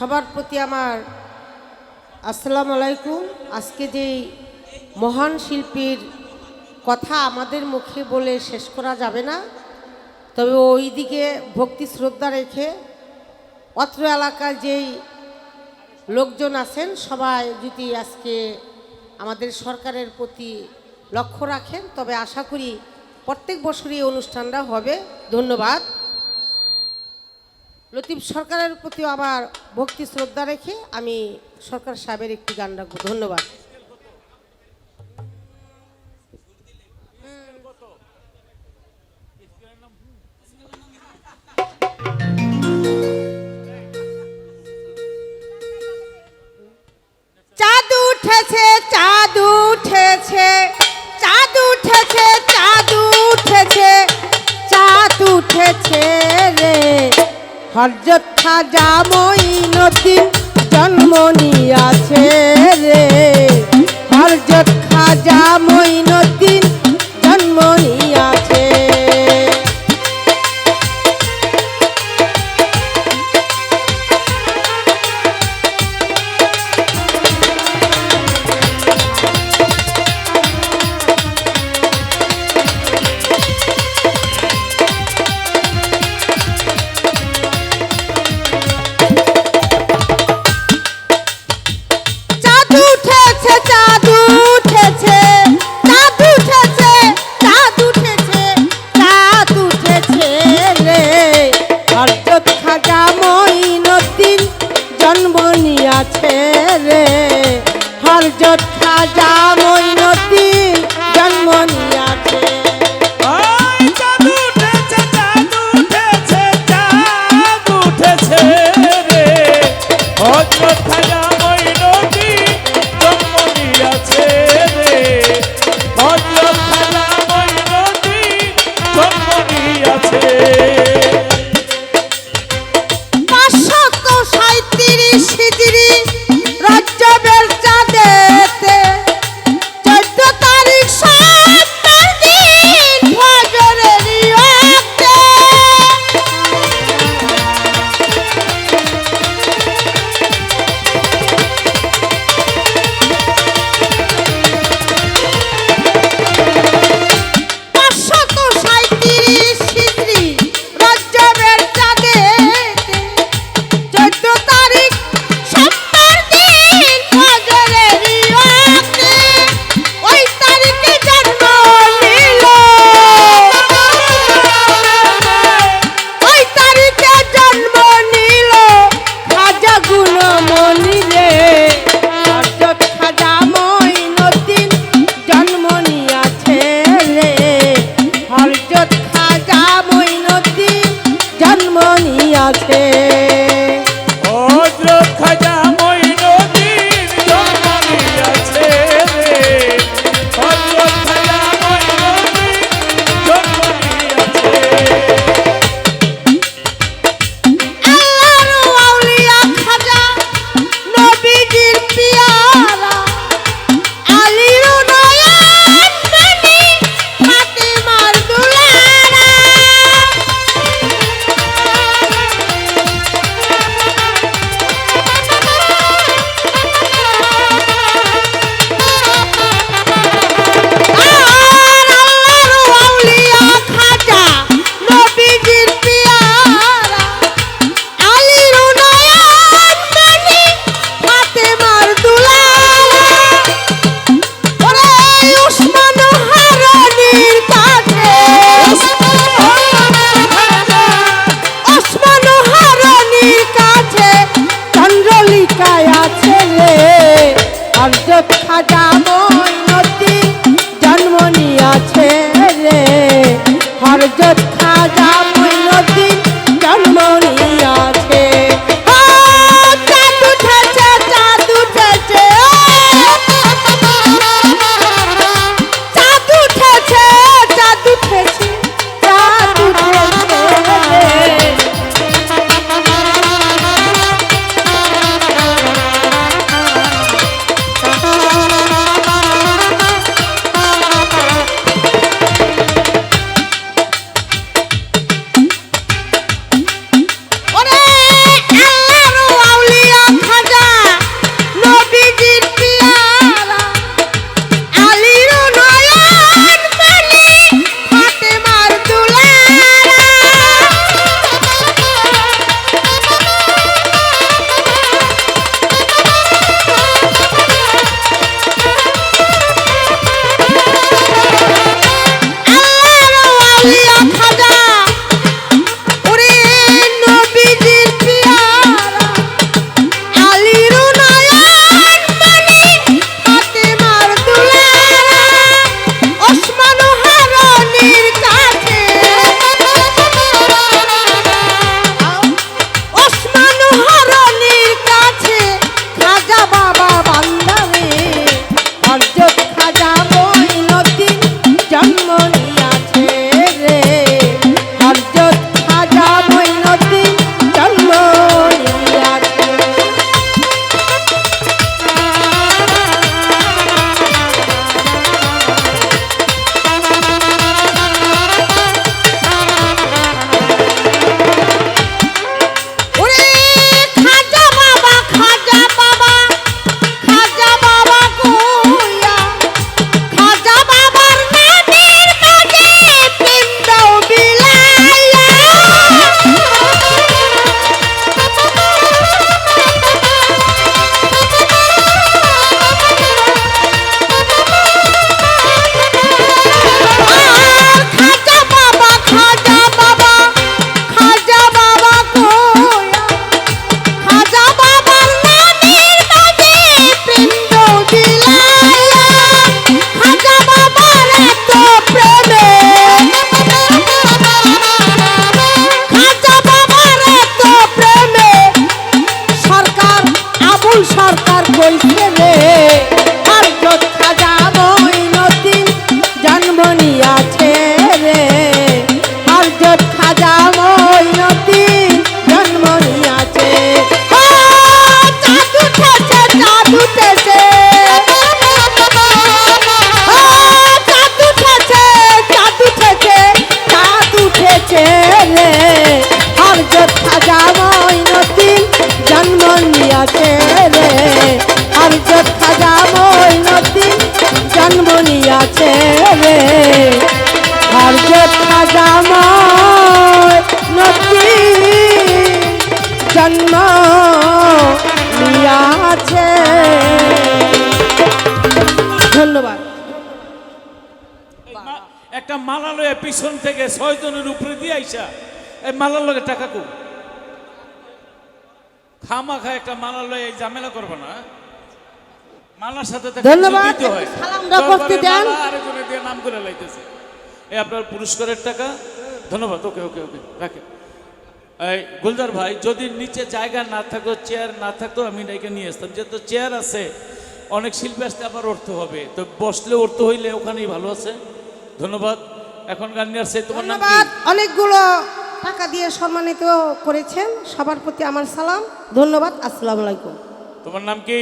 সবার প্রতি আমার আসসালামু আলাইকুম। আজকে যেই মহান শিল্পীর কথা আমাদের মুখে বলে শেষ করা যাবে না, তবে ওই দিকে ভক্তি শ্রদ্ধা রেখে অত্র এলাকার যেই লোকজন আছেন, সবাই যদি আজকে আমাদের সরকারের প্রতি লক্ষ্য রাখেন, তবে আশা করি প্রত্যেক বছরই অনুষ্ঠানটা হবে। ধন্যবাদ। লতিফ সরকারের প্রতি আমার ভক্তি শ্রদ্ধা রেখে আমি সরকার সাহেবের একটি গান রাখব। ধন্যবাদ। অযোধ্যা যামই নদী জন্ম নিয়াছে রে। অযোধ্যা যামই যোদ্ধা যা down. লাগে রে। আর যোদ্ধা যাবই নদী জন্ম নিয়াছে রে। আর যোদ্ধা যাবই নদী জন্ম নিয়াছে ধন্যবাদ। একটা মালা পিছন থেকে ছয়জনের উপরে দিয়ে আইসা। এই মালার লগে টাকা কম খামা খায় একটা মালা লয়ে এই ঝামেলা করব না। মালার সাথে ধন্যবাদ। হয়। দেন। আরেকজনে দিয়ে নাম করে লাইতেছে। এই আপনার পুরস্কারের টাকা? ধন্যবাদ ওকে ওকে ওকে রাখে এই গুলজার ভাই যদি নিচে জায়গা না থাকতো চেয়ার না থাকতো আমি এটাকে নিয়ে আসতাম। যেহেতু চেয়ার আছে অনেক শিল্পী আসতে আবার অর্থ হবে। তো বসলে অর্থ হইলে ওখানেই ভালো আছে। ধন্যবাদ। এখন গান নিয়ে আসছে তোমার অনেকগুলো টাকা দিয়ে সম্মানিত করেছেন সবার প্রতি আমার সালাম। ধন্যবাদ আসসালামু আলাইকুম। তোমার নাম কি?